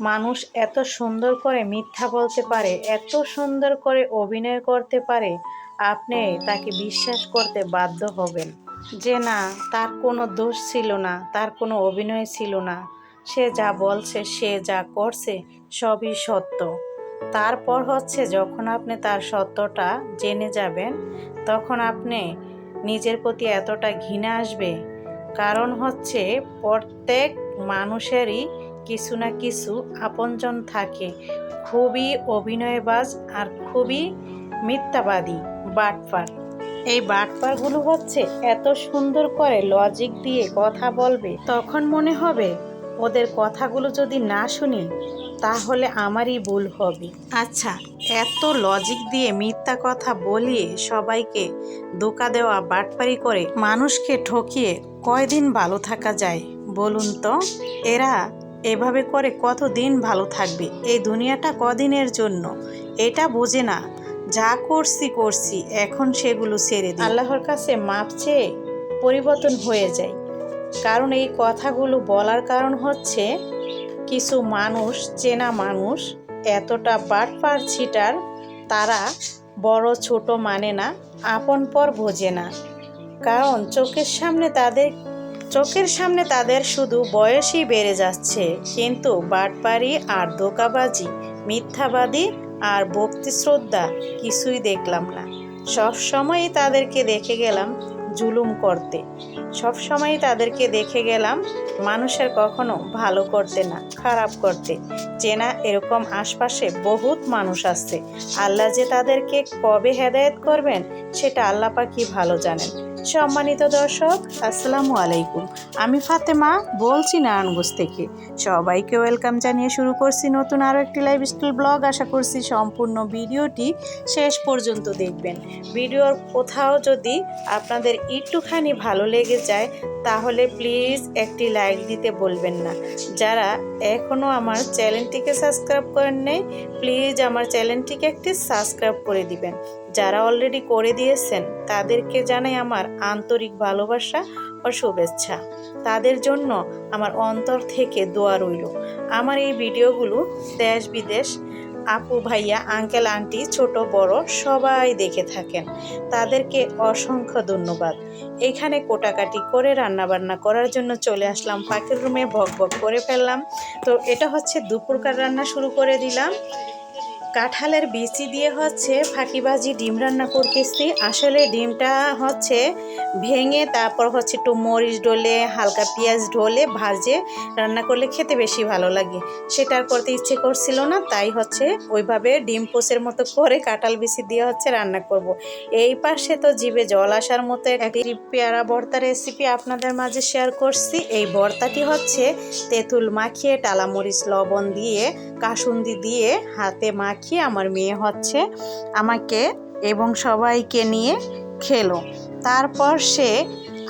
মানুষ এত সুন্দর করে মিথ্যা বলতে পারে, এত সুন্দর করে অভিনয় করতে পারে, আপনি তাকে বিশ্বাস করতে বাধ্য হবেন। যে না, তার কোনো দোষ ছিল না, তার কোনো অভিনয় ছিল না। সে যা বলছে, সে যা করছে, সবই সত্য। তারপর হচ্ছে যখন আপনি তার সত্যটা জেনে যাবেন, তখন আপনি নিজের প্রতি এতটা ঘৃণা আসবে। কারণ হচ্ছে প্রত্যেক মানুষেরই কিছু না কিছু আপনজন থাকে। খুবই অভিনয়বাজ আর খুবই মিথ্যাবাদী বাটপার। এই বাটপারগুলো হচ্ছে এত সুন্দর করে লজিক দিয়ে কথা বলবে, তখন মনে হবে ওদের কথাগুলো যদি না শুনি, তাহলে আমারই ভুল হবে। আচ্ছা এত লজিক দিয়ে মিথ্যা কথা বলিয়ে সবাইকে দোকা দেওয়া বাটপারি করে মানুষকে ঠকিয়ে কয়দিন ভালো থাকা যায় বলুন তো? এরা এভাবে করে কতদিন ভালো থাকবে? এই দুনিয়াটা কদিনের জন্য? এটা বোঝে না। যা করছি করছি, এখন সেগুলো ছেড়ে দিই। আল্লাহর কাছে মাপ চেয়ে পরিবর্তন হয়ে যায় কারণ এই কথাগুলো বলার কারণ হচ্ছে, কিছু মানুষ, চেনা মানুষ, এতটা বাটপার ছিটার, তারা বড় ছোট মানে না, আপন পর বোঝে না। কারণ চোখের সামনে তাদের চোখের সামনে তাদের শুধু বয়সই বেড়ে যাচ্ছে, কিন্তু বাটপারি আর ধোকাবাজি, মিথ্যাবাদী আর ভক্তি শ্রদ্ধা কিছুই দেখলাম না। সব সময়ই তাদেরকে দেখে গেলাম জুলুম করতে। সব সময়ই তাদেরকে দেখে গেলাম মানুষের কখনো ভালো করতে না, খারাপ করতে। চেনা এরকম আশপাশে বহুত মানুষ আছে। আল্লাহ যে তাদেরকে কবে হেদায়েত করবেন, সেটা আল্লাহ পাকি ভালো জানেন? সম্মানিত দর্শক, আসসালামু আলাইকুম। আমি ফাতেমা, বলছি নারায়ণগঞ্জ থেকে। সবাইকে ওয়েলকাম জানিয়ে শুরু করছি নতুন আরও একটি লাইভ স্টাইল ব্লগ। আশা করছি সম্পূর্ণ ভিডিওটি শেষ পর্যন্ত দেখবেন। ভিডিওর কোথাও যদি আপনাদের একটুখানি ভালো লেগে যায়, তাহলে প্লিজ একটি লাইক দিতে বলবেন না। যারা এখনও আমার চ্যানেলটিকে সাবস্ক্রাইব করেন নেই, প্লিজ আমার চ্যানেলটিকে একটি সাবস্ক্রাইব করে দিবেন। যারা অলরেডি করে দিয়েছেন, তাদেরকে জানাই আমার আন্তরিক ভালোবাসা ও শুভেচ্ছা। তাদের জন্য আমার অন্তর থেকে দোয়া রইল। আমার এই ভিডিওগুলো দেশ বিদেশ, আপু ভাইয়া আঙ্কেল আন্টি ছোট, বড়, সবাই দেখে থাকেন। তাদেরকে অসংখ্য ধন্যবাদ। এখানে কোটাকাটি করে রান্নাবান্না করার জন্য চলে আসলাম, পাখির রুমে ভক ভক করে ফেললাম। তো এটা হচ্ছে দুপুরকার রান্না শুরু করে দিলাম। কাঁঠালের বিচি দিয়ে হচ্ছে ফাঁকিবাজি, ডিম রান্না করতেছি। আসলে ডিমটা হচ্ছে ভেঙে তারপর হচ্ছে একটু মরিচ ডলে, হালকা পেঁয়াজ ঢোলে ভাজে রান্না করলে খেতে বেশি ভালো লাগে। সেটা করতে ইচ্ছে করছিল না, তাই হচ্ছে ওইভাবে ডিম পোষের মতো করে কাঁঠাল বিচি দিয়ে হচ্ছে রান্না করব। এই পাশে তো জিভে জল আসার মতো একটি পেয়ারা ভর্তা রেসিপি আপনাদের মাঝে শেয়ার করছি। এই ভর্তাটি হচ্ছে তেঁতুল মাখিয়ে টালামরিচ লবণ দিয়ে, কাসুন্দি দিয়ে হাতে মাখিয়ে আমার মেয়ে হচ্ছে আমাকে এবং সবাইকে নিয়ে খেলো। তারপর সে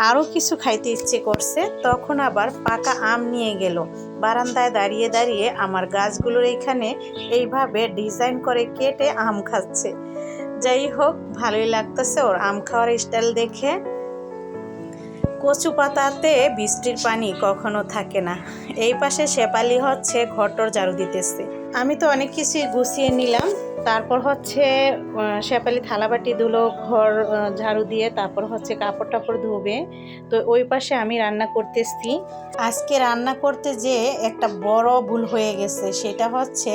আরও কিছু খাইতে ইচ্ছে করছে, তখন আবার পাকা আম নিয়ে গেল। বারান্দায় দাঁড়িয়ে দাঁড়িয়ে আমার গাছগুলোর এইখানে এইভাবে ডিজাইন করে কেটে আম খাচ্ছে। যাই হোক, ভালোই লাগতেছে ওর আম খাওয়ার স্টাইল দেখে। কচু পাতাতে বৃষ্টির পানি কখনো থাকে না। এই পাশে শেপালি হচ্ছে ঘটর ঝাড়ু দিতেছে। আমি তো অনেক কিছুই গুছিয়ে নিলাম। তারপর হচ্ছে শেপালি থালাবাটি ধুলো, ঘর ঝাড়ু দিয়ে তারপর হচ্ছে কাপড় টাপড় ধুবে। তো ওই পাশে আমি রান্না করতেছি। আজকে রান্না করতে যে একটা বড় ভুল হয়ে গেছে। সেটা হচ্ছে,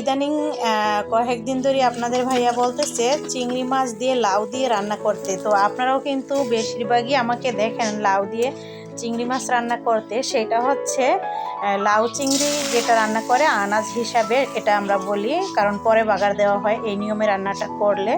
ইদানিং কয়েকদিন ধরে আপনাদের ভাইয়া বলতেছে, চিংড়ি মাছ দিয়ে লাউ দিয়ে রান্না করতে। তো আপনারাও কিন্তু বেশিরভাগই আমাকে দেখেন লাউ দিয়ে। চিংড়ি মাছ রান্না করতে, সেটা হচ্ছে লাউ চিংড়ি যেটা রান্না করে, আনাজ হিসাবে এটা আমরা বলি, কারণ পরে বাগার দেওয়া হয়, এই নিয়মে রান্নাটা করলে।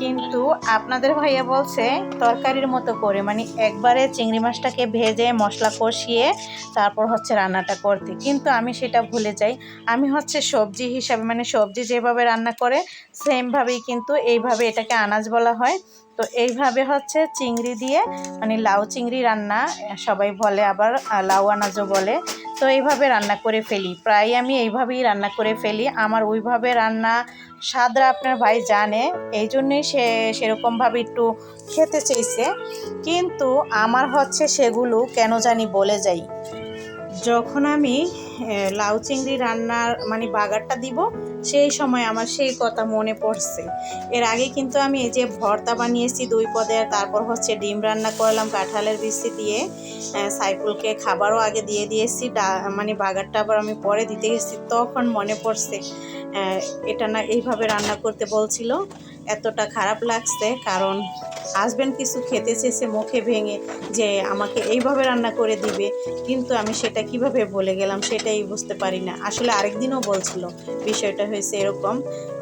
কিন্তু আপনাদের ভাইয়া বলছে, তরকারির মতো করে মানে একবারে চিংড়ি মাছটাকে ভেজে মশলা কষিয়ে তারপর হচ্ছে রান্নাটা করতে। কিন্তু আমি সেটা ভুলে যাই। আমি হচ্ছে সবজি হিসাবে মানে সবজি যেভাবে রান্না করে, সেমভাবেই কিন্তু এইভাবে এটাকে আনাজ বলা হয়। তো এইভাবে হচ্ছে চিংড়ি দিয়ে মানে লাউ চিংড়ি রান্না, সবাই বলে আবার লাউ আনাজও বলে। তো এইভাবে রান্না করে ফেলি। প্রায় আমি এইভাবেই রান্না করে ফেলি। আমার ওইভাবে রান্না স্বাদরা আপনার ভাই জানে, এই জন্যই সে সেরকমভাবে একটু খেতে চেয়েছে। কিন্তু আমার হচ্ছে সেগুলো কেন জানি বলে যাই। যখন আমি লাউ চিংড়ি রান্নার মানে বাগারটা দিব, সেই সময় আমার সেই কথা মনে পড়ছে। এর আগে কিন্তু আমি এই যে ভর্তা বানিয়েছি দুই পদের তারপর হচ্ছে ডিম রান্না করলাম কাঁঠালের বিচি দিয়ে সাইফুলকে খাবারও আগে দিয়ে দিয়েছি মানে বাগারটা আবার আমি পরে দিতে গেছি তখন মনে পড়ছে এটা না এইভাবে রান্না করতে বলছিল। এতটা খারাপ লাগছে, কারণ হাজব্যান্ড কিছু খেতে চেয়েছে মুখে ভেঙে যে আমাকে এইভাবে রান্না করে দিবে। কিন্তু আমি সেটা কীভাবে বলে গেলাম সেটাই বুঝতে পারি না আসলে আরেকদিনও বলছিল, বিষয়টা হয়েছে এরকম।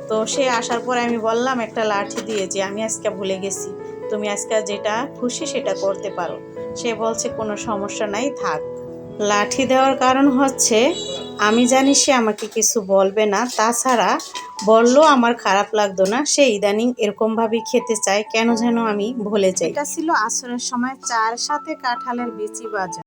তো সে আসার পরে আমি বললাম একটা লাঠি দিয়ে যে আমি আজকে ভুলে গেছি, তুমি আজকে যেটা খুশি সেটা করতে পারো। সে বলছে, কোনো সমস্যা নাই, থাক। লাঠি দেওয়ার কারণ হচ্ছে আমি জানি সে আমাকে কিছু বলবে না, তাছাড়া বললেও আমার খারাপ লাগতো না। সে ইদানিং এরকমভাবেই খেতে চায়, কেন যেন আমি ভুলে যাই। এটা ছিল আসরের সময় চার সাথে কাঁঠালের বিচি বাজা।